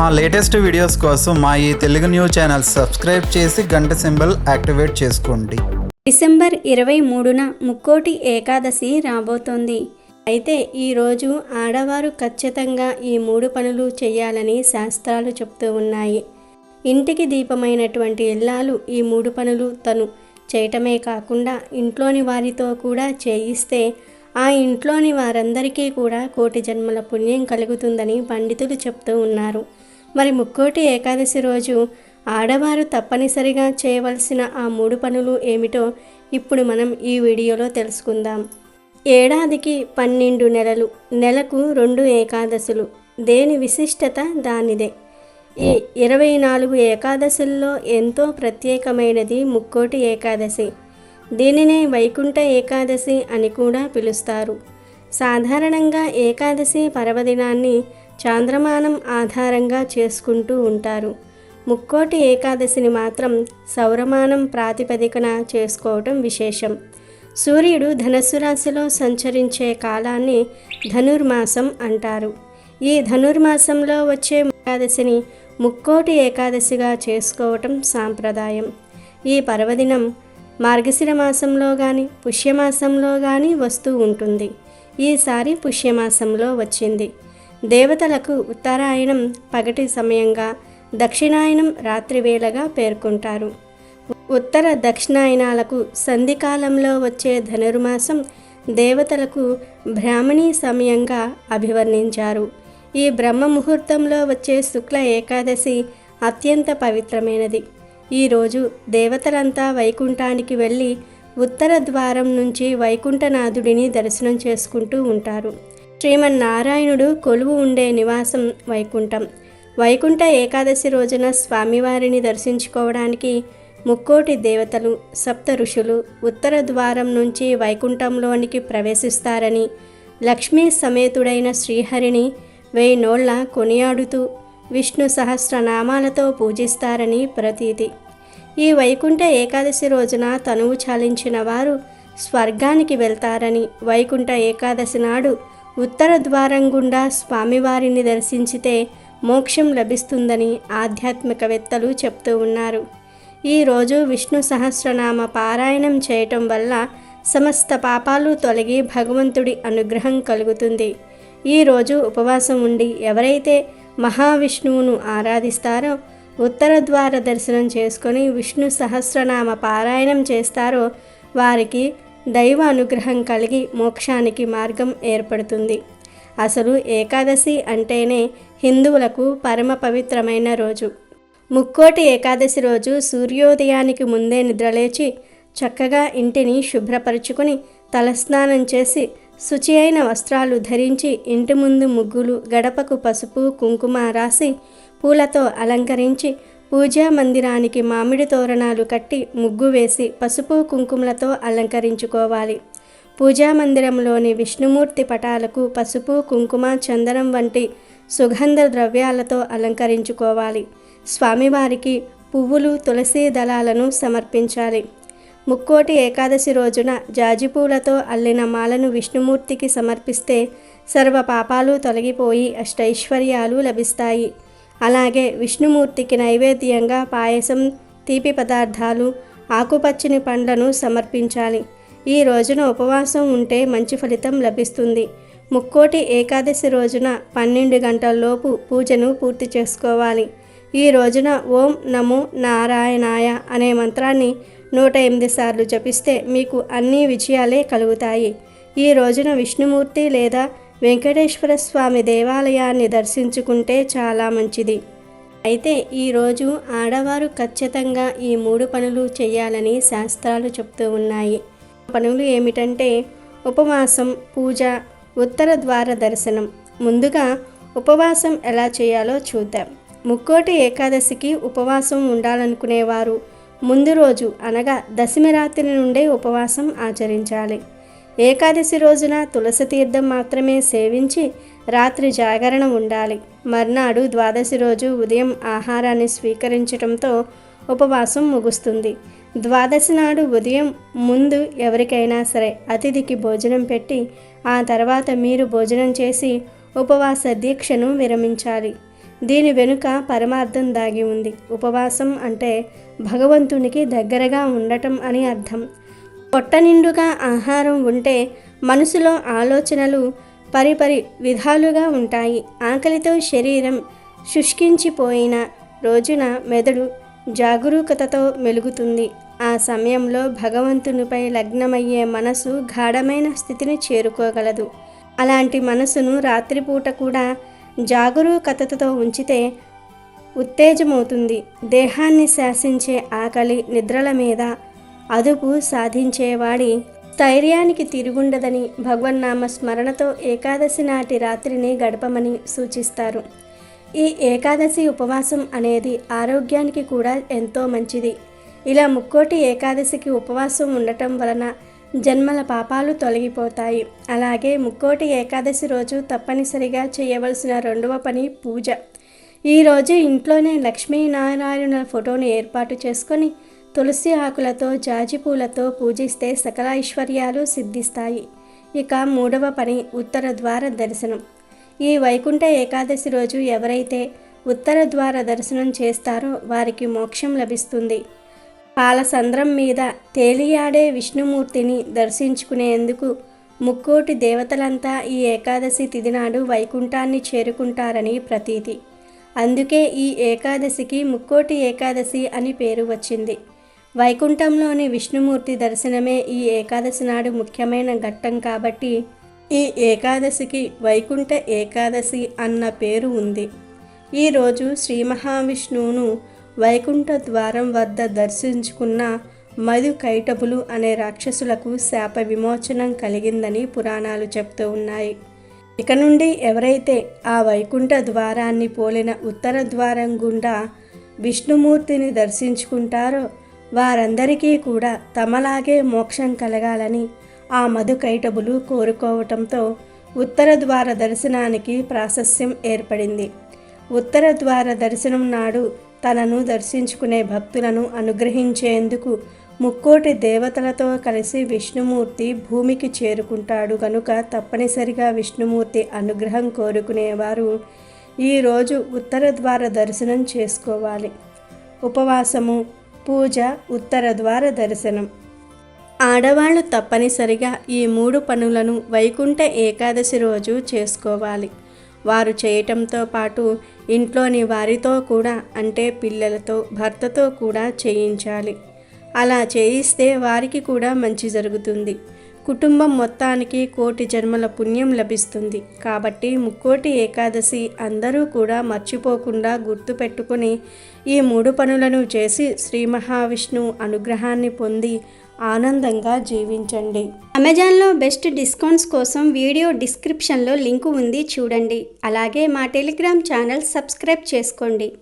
మా latest videos కోసం మా ఈ తెలుగు న్యూస్ ఛానల్ సబ్స్క్రైబ్ చేసి గంట సింబల్ యాక్టివేట్ చేసుకోండి. డిసెంబర్ ఇరవై మూడున ముక్కోటి ఏకాదశి రాబోతోంది. అయితే ఈరోజు ఆడవారు ఖచ్చితంగా ఈ మూడు పనులు చేయాలని శాస్త్రాలు చెప్తూ ఉన్నాయి. ఇంటికి దీపమైనటువంటి ఇల్లాలు ఈ మూడు పనులు తను చేయటమే కాకుండా ఇంట్లోని వారితో కూడా చేయిస్తే ఆ ఇంట్లోని వారందరికీ కూడా కోటి జన్మల పుణ్యం కలుగుతుందని పండితులు చెప్తూ ఉన్నారు. మరి ముక్కోటి ఏకాదశి రోజు ఆడవారు తప్పనిసరిగా చేయవలసిన ఆ మూడు పనులు ఏమిటో ఇప్పుడు మనం ఈ వీడియోలో తెలుసుకుందాం. ఏడాదికి పన్నెండు నెలలు నెలకు రెండు ఏకాదశులు. దేని విశిష్టత దానిదే. ఈ ఇరవై నాలుగు ఏకాదశుల్లో ఎంతో ప్రత్యేకమైనది ముక్కోటి ఏకాదశి. దీనినే వైకుంఠ ఏకాదశి అని కూడా పిలుస్తారు. సాధారణంగా ఏకాదశి పర్వదినాన్ని చాంద్రమానం ఆధారంగా చేసుకుంటూ ఉంటారు. ముక్కోటి ఏకాదశిని మాత్రం సౌరమానం ప్రాతిపదికన చేసుకోవటం విశేషం. సూర్యుడు ధనస్సు రాశిలో సంచరించే కాలాన్ని ధనుర్మాసం అంటారు. ఈ ధనుర్మాసంలో వచ్చే ఏకాదశిని ముక్కోటి ఏకాదశిగా చేసుకోవటం సాంప్రదాయం. ఈ పర్వదినం మార్గశిర మాసంలో కానీ పుష్యమాసంలో కానీ వస్తూ ఉంటుంది. ఈసారి పుష్యమాసంలో వచ్చింది. దేవతలకు ఉత్తరాయణం పగటి సమయంగా దక్షిణాయనం రాత్రివేళగా పేర్కొంటారు. ఉత్తర దక్షిణాయనాలకు సంధికాలంలో వచ్చే ధనుర్మాసం దేవతలకు బ్రాహ్మణీ సమయంగా అభివర్ణించారు. ఈ బ్రహ్మ ముహూర్తంలో వచ్చే శుక్ల ఏకాదశి అత్యంత పవిత్రమైనది. ఈరోజు దేవతలంతా వైకుంఠానికి వెళ్ళి ఉత్తర ద్వారం నుంచి వైకుంఠనాథుడిని దర్శనం చేసుకుంటూ ఉంటారు. శ్రీమన్నారాయణుడు కొలువు ఉండే నివాసం వైకుంఠం. వైకుంఠ ఏకాదశి రోజున స్వామివారిని దర్శించుకోవడానికి ముక్కోటి దేవతలు సప్త ఋషులు ఉత్తర ద్వారం నుంచి వైకుంఠంలోనికి ప్రవేశిస్తారని లక్ష్మీ సమేతుడైన శ్రీహరిని వెయ్యి నోళ్ళ కొనియాడుతూ విష్ణు సహస్రనామాలతో పూజిస్తారని ప్రతీతి. ఈ వైకుంఠ ఏకాదశి రోజున తనువు చాలించిన వారు స్వర్గానికి వెళ్తారని వైకుంఠ ఏకాదశి నాడు ఉత్తర ద్వారం గుండా స్వామివారిని దర్శించితే మోక్షం లభిస్తుందని ఆధ్యాత్మికవేత్తలు చెప్తూ ఉన్నారు. ఈరోజు విష్ణు సహస్రనామ పారాయణం చేయటం వల్ల సమస్త పాపాలు తొలగి భగవంతుడి అనుగ్రహం కలుగుతుంది. ఈరోజు ఉపవాసం ఉండి ఎవరైతే మహావిష్ణువును ఆరాధిస్తారో ఉత్తర ద్వార దర్శనం చేసుకొని విష్ణు సహస్రనామ పారాయణం చేస్తారో వారికి దైవ అనుగ్రహం కలిగి మోక్షానికి మార్గం ఏర్పడుతుంది. అసలు ఏకాదశి అంటేనే హిందువులకు పరమ పవిత్రమైన రోజు. ముక్కోటి ఏకాదశి రోజు సూర్యోదయానికి ముందే నిద్రలేచి చక్కగా ఇంటిని శుభ్రపరుచుకుని తలస్నానం చేసి శుచి అయిన వస్త్రాలు ధరించి ఇంటి ముందు ముగ్గులు గడపకు పసుపు కుంకుమ రాసి పూలతో అలంకరించి పూజా మందిరానికి మామిడి తోరణాలు కట్టి ముగ్గు వేసి పసుపు కుంకుమలతో అలంకరించుకోవాలి. పూజా మందిరంలోని విష్ణుమూర్తి పటాలకు పసుపు కుంకుమ చందనం వంటి సుగంధ ద్రవ్యాలతో అలంకరించుకోవాలి. స్వామివారికి పువ్వులు తులసి దళాలను సమర్పించాలి. ముక్కోటి ఏకాదశి రోజున జాజిపూలతో అల్లిన మాలను విష్ణుమూర్తికి సమర్పిస్తే సర్వ పాపాలు తొలగిపోయి అష్టైశ్వర్యాలు లభిస్తాయి. అలాగే విష్ణుమూర్తికి నైవేద్యంగా పాయసం తీపి పదార్థాలు ఆకుపచ్చని పండ్లను సమర్పించాలి. ఈ రోజున ఉపవాసం ఉంటే మంచి ఫలితం లభిస్తుంది. ముక్కోటి ఏకాదశి రోజున పన్నెండు గంటల్లోపు పూజను పూర్తి చేసుకోవాలి. ఈ రోజున ఓం నమో నారాయణాయ అనే మంత్రాన్ని నూట ఎనిమిది సార్లు జపిస్తే మీకు అన్ని విజయాలే కలుగుతాయి. ఈ రోజున విష్ణుమూర్తి లేదా వెంకటేశ్వర స్వామి దేవాలయాన్ని దర్శించుకుంటే చాలా మంచిది. అయితే ఈరోజు ఆడవారు ఖచ్చితంగా ఈ మూడు పనులు చేయాలని శాస్త్రాలు చెప్తూ ఉన్నాయి. పనులు ఏమిటంటే ఉపవాసం పూజ ఉత్తర ద్వార దర్శనం. ముందుగా ఉపవాసం ఎలా చేయాలో చూద్దాం. ముక్కోటి ఏకాదశికి ఉపవాసం ఉండాలనుకునేవారు. ముందు రోజు అనగా దశమి రాత్రి నుండే ఉపవాసం ఆచరించాలి. ఏకాదశి రోజున తులసి తీర్థం మాత్రమే సేవించి రాత్రి జాగరణ ఉండాలి. మర్నాడు ద్వాదశి రోజు ఉదయం ఆహారాన్ని స్వీకరించడంతో ఉపవాసం ముగుస్తుంది. ద్వాదశి నాడు ఉదయం ముందు ఎవరికైనా సరే అతిథికి భోజనం పెట్టి ఆ తర్వాత మీరు భోజనం చేసి ఉపవాస దీక్షను విరమించాలి. దీని వెనుక పరమార్థం దాగి ఉంది. ఉపవాసం అంటే భగవంతునికి దగ్గరగా ఉండటం అని అర్థం. పొట్ట నిండుగా ఆహారం ఉంటే మనసులో ఆలోచనలు పరిపరి విధాలుగా ఉంటాయి. ఆకలితో శరీరం శుష్కించిపోయిన రోజున మెదడు జాగరూకతతో మెలుగుతుంది. ఆ సమయంలో భగవంతునిపై లగ్నమయ్యే మనసు గాఢమైన స్థితిని చేరుకోగలదు. అలాంటి మనసును రాత్రిపూట కూడా జాగరూకతతో ఉంచితే ఉత్తేజమవుతుంది. దేహాన్ని శాసించే ఆకలి నిద్రల మీద అదుపు సాధించేవాడి స్థైర్యానికి తిరుగుండదని భగవన్నామ స్మరణతో ఏకాదశి నాటి రాత్రిని గడపమని సూచిస్తారు. ఈ ఏకాదశి ఉపవాసం అనేది ఆరోగ్యానికి కూడా ఎంతో మంచిది. ఇలా ముక్కోటి ఏకాదశికి ఉపవాసం ఉండటం వలన జన్మల పాపాలు తొలగిపోతాయి. అలాగే ముక్కోటి ఏకాదశి రోజు తప్పనిసరిగా చేయవలసిన రెండవ పని పూజ. ఈరోజు ఇంట్లోనే లక్ష్మీనారాయణుల ఫోటోను ఏర్పాటు చేసుకొని తులసి ఆకులతో జాజిపూలతో పూజిస్తే సకల ఐశ్వర్యాలు సిద్ధిస్తాయి. ఇక మూడవ పని ఉత్తర ద్వార దర్శనం. ఈ వైకుంఠ ఏకాదశి రోజు ఎవరైతే ఉత్తర ద్వార దర్శనం చేస్తారో వారికి మోక్షం లభిస్తుంది. పాలసంద్రం మీద తేలియాడే విష్ణుమూర్తిని దర్శించుకునేందుకు ముక్కోటి దేవతలంతా ఈ ఏకాదశి తిథి నాడు వైకుంఠాన్ని చేరుకుంటారని ప్రతీతి. అందుకే ఈ ఏకాదశికి ముక్కోటి ఏకాదశి అని పేరు వచ్చింది. వైకుంఠంలోని విష్ణుమూర్తి దర్శనమే ఈ ఏకాదశి నాడు ముఖ్యమైన ఘట్టం కాబట్టి ఈ ఏకాదశికి వైకుంఠ ఏకాదశి అన్న పేరు ఉంది. ఈరోజు శ్రీ మహావిష్ణువును వైకుంఠ ద్వారం వద్ద దర్శించుకున్న మధు కైటబులు అనే రాక్షసులకు శాప విమోచనం కలిగిందని పురాణాలు చెప్తూ ఉన్నాయి. ఇక నుండి ఎవరైతే ఆ వైకుంఠ ద్వారాన్ని పోలిన ఉత్తర ద్వారం గుండా విష్ణుమూర్తిని దర్శించుకుంటారో వారందరికీ కూడా తమలాగే మోక్షం కలగాలని ఆ మధుకైటబులు కోరుకోవటంతో ఉత్తర ద్వార దర్శనానికి ప్రాశస్యం ఏర్పడింది. ఉత్తర ద్వార దర్శనం నాడు తనను దర్శించుకునే భక్తులను అనుగ్రహించేందుకు ముక్కోటి దేవతలతో కలిసి విష్ణుమూర్తి భూమికి చేరుకుంటాడు కనుక తప్పనిసరిగా విష్ణుమూర్తి అనుగ్రహం కోరుకునేవారు ఈరోజు ఉత్తర ద్వార దర్శనం చేసుకోవాలి. ఉపవాసము పూజ ఉత్తర ద్వార దర్శనం. ఆడవాళ్ళు తప్పనిసరిగా ఈ మూడు పనులను వైకుంఠ ఏకాదశి రోజు చేసుకోవాలి. వారు చేయటంతో పాటు ఇంట్లోని వారితో కూడా అంటే పిల్లలతో భర్తతో కూడా చేయించాలి. అలా చేయిస్తే వారికి కూడా మంచి జరుగుతుంది. కుటుంబం మొత్తానికి కోటి జన్మల పుణ్యం లభిస్తుంది. కాబట్టి ముక్కోటి ఏకాదశి అందరూ కూడా మర్చిపోకుండా గుర్తుపెట్టుకుని ఈ మూడు పనులను చేసి శ్రీ మహావిష్ణు అనుగ్రహాన్ని పొంది ఆనందంగా జీవించండి. అమెజాన్లో బెస్ట్ డిస్కౌంట్స్ కోసం వీడియో డిస్క్రిప్షన్లో లింకు ఉంది చూడండి. అలాగే మా టెలిగ్రామ్ ఛానల్ సబ్స్క్రైబ్ చేసుకోండి.